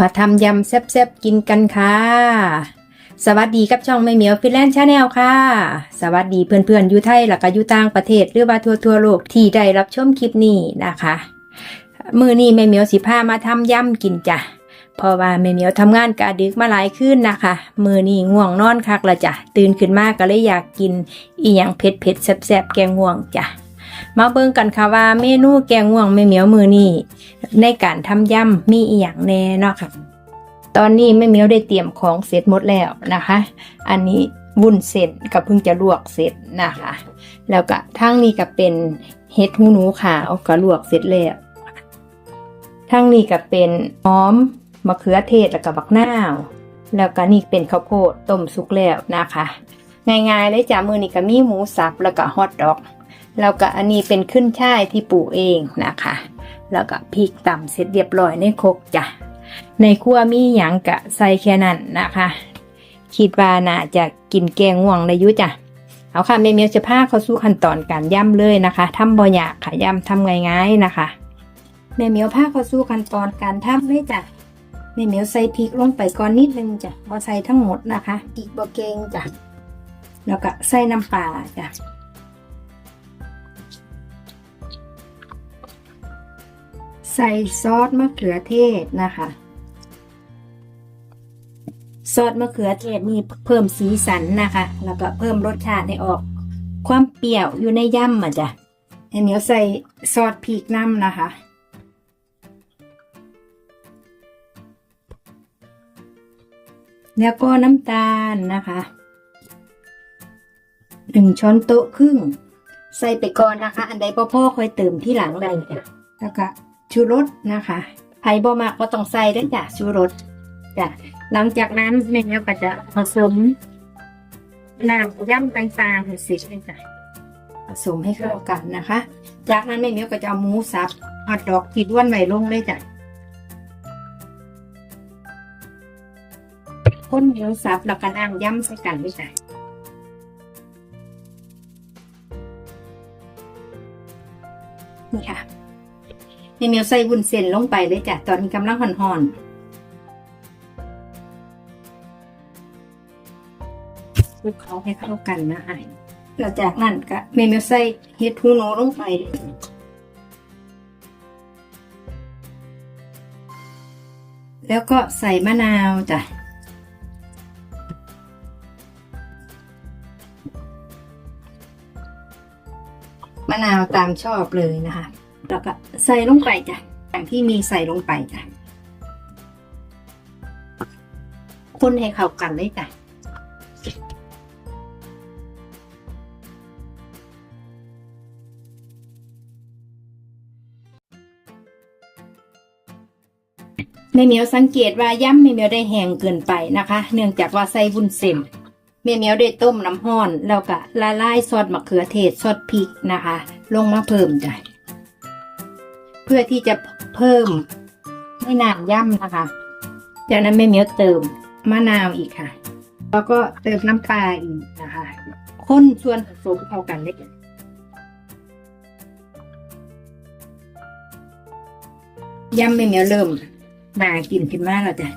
มาทำยำแซ่บๆกินกันค่ะ สวัสดีกับช่องไม่เหมียวฟินแลนด์ชาแนลค่ะ สวัสดีเพื่อนๆอยู่ไทยและก็อยู่ต่างประเทศหรือว่าทั่วทั่วโลกที่ได้รับชมคลิปนี้นะคะ มือนี้แม่เหมียวสิพามาทำยำกินจ้ะเพราะว่าแม่เหมียวทำงานกะดึกมาหลายคืนนะคะ มือนี้ง่วงนอนคักละจ้ะตื่นขึ้นมาก็เลยอยากกินอีหยังเผ็ดเผ็ดๆแซ่บๆแกงง่วงจ้ะ มาเบิ่งกันค่ะว่าเมนูแกงง่วงแม่เหมียวมือนี้ในการทำยำมีอีหยังแน่เนาะค่ะ ตอนนี้แม่เหมียวได้เตรียมของเสร็จหมดแล้วนะคะ อันนี้วุ้นเส้นก็เพิ่งจะลวกเสร็จนะคะ แล้วก็ทั้งนี้ก็เป็นเห็ดหูหนูขาวก็ลวกเสร็จแล้วทั้งนี้ก็เป็นหอมมะเขือเทศแล้วก็บักนาวแล้วก็นี่เป็นข้าวโพดต้มสุกแล้วนะคะ ง่ายๆเลยจ้ะมือนี้ก็มีหมูสับแล้วก็ฮอทดอก แล้วก็อันนี้เป็นขึ้นช่ายที่ปลูกเองนะคะ แล้วก็พริกต่ำเสร็จเรียบร้อยในครกจ้ะ ในครัวมีหยังกะใส่แค่นั้นนะคะ คิดว่าน่าจะกินแกงง่วงได้ยุจ้ะ เอาค่ะแม่เมียวจะพาเขาสู่ขั้นตอนการย่ำเลยนะคะทำบ่อยากค่ะย่ำทำง่ายๆนะคะแม่เมียวพาเขาสู่ขั้นตอนการทำเลยจ้ะแม่เมียวใส่พริกลงไปก่อนนิดนึงจ้ะบ่ใส่ทั้งหมดนะคะพริกบ่เกงจ้ะแล้วก็ใส่น้ำปลาจ้ะ ใส่ซอสมะเขือเทศนะคะ ซอสมะเขือเทศนี่เพิ่มสีสันนะคะ แล้วก็เพิ่มรสชาติให้ออก ความเปรี้ยวอยู่ในย่ำอะจ้ะอันนี้ใส่ซอสพริกน้ำนะคะแล้วก็น้ำตาลนะคะหนึ่งช้อนโต๊ะครึ่ง ใส่ไปก่อนนะคะ อันใดพ่อพ่อค่อยเติมที่หลังได้จ้ะแล้วก็ ชูรสนะคะไผ่บ่มากก็ต้องใส่ด้วยจ้ะชูรสจ้ะหลังจากนั้นแม่เนี้ยก็จะผสมน้ำย่ำต่างๆให้สร็จเลยจ้ะผสมให้เข้ากันนะคะ จากนั้นแม่เนี้ยก็จะเอาหมูสับฮอทดอกที่ด้วนไว้ลงเลยจ้ะคนหมูสับแล้วก็น้ำย่ำใส่กันด้วยจ้ะนี่ค่ะ แม่เมียวใส่วุ้นเส้นลงไปเลยจ้ะ ตอนนี้กำลังห่อนๆคลุกเคล้าให้เข้ากันนะไอ้หลังจากนั้นก็แม่เมียวใส่เห็ดหูหนูลงไปแล้วก็ใส่มะนาวจ้ะ มะนาวตามชอบเลยนะคะ แล้วก็ใส่ลงไปจ้ะอย่างที่มีใส่ลงไปจ้ะคนให้เข้ากันเลยจ้ะแม่เหมียวสังเกตว่าย่ำแม่เหมียวได้แห้งเกินไปนะคะ เนื่องจากว่าใส่วุ้นเส้นแม่เหมียวได้ต้มน้ำห้อน แล้วก็ละลายซอสมะเขือเทศซอสพริกนะคะ ลงมาเพิ่มจ้ะ พื่อที่จะเพิ่มให้น้ำย่ำนะคะ จากนั้นแม่เมียวเติมมะนาวอีกค่ะ แล้วก็เติมน้ำปลาอีกนะคะข้นส่วนผสมเข้ากันเลยย่ำแม่เมียวเริ่มน่ากินขึ้นมากแล้วจ้ะ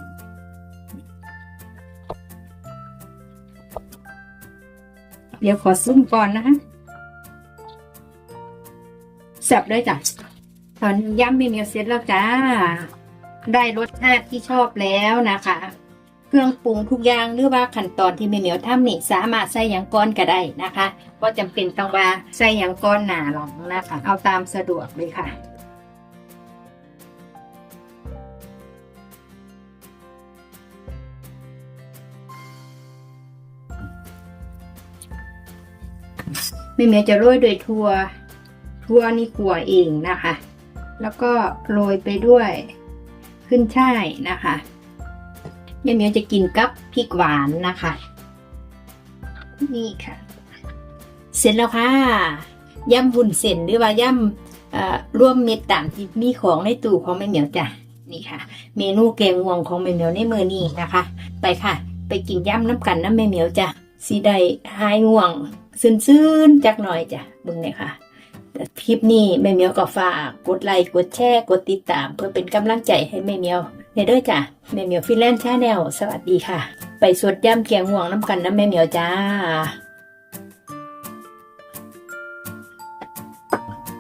เดี๋ยวขอซุ่มก่อนนะคะสับเลยจ้ะ ตอนนี้ย่ำมีเมียวเสร็จแล้วจ้า ได้รสชาติที่ชอบแล้วนะคะ เครื่องปรุงทุกอย่างหรือว่าขั้นตอนที่แม่เหมียวทำนี่สามารถใส่อย่างก้อนก็ได้นะคะก็จำเป็นต้องว่าใส่อย่างก้อนหนาหรอกนะคะ เอาตามสะดวกเลยค่ะแม่เหมียวจะโรยด้วยถั่วถั่วนี่ขัวเองนะคะ แล้วก็โรยไปด้วยขึ้นช่ายนะคะแม่เหมียวจะกินกับพริกหวานนะคะ นี่ค่ะ เสร็จแล้วค่ะย่ำบุญเส้นหรือว่าย่ำร่วมเม็ดตามที่มีของในตู้ของแม่เหมียวจ้ะนี่ค่ะ เมนูแกงงวงของแม่เหมียวในมือนี้นะคะ ไปค่ะ ไปกินย่ำน้ำกันน้ำแม่เหมียวจ้ะสีได้หายง่วงซื่นๆจักหน่อยจ้ะบิ่งเลยค่ะ คลิปนี้แม่เมียวก็ฝากกดไลค์กดแชร์กดติดตาม เพื่อเป็นกำลังใจให้แม่เมียวในเด้อจ้ะแม่เมียวฟินแลนด์ชาแนลสวัสดีค่ะ ไปสวดย่ำเกียงห่วงน้ำกันนะแม่เมียวจ้า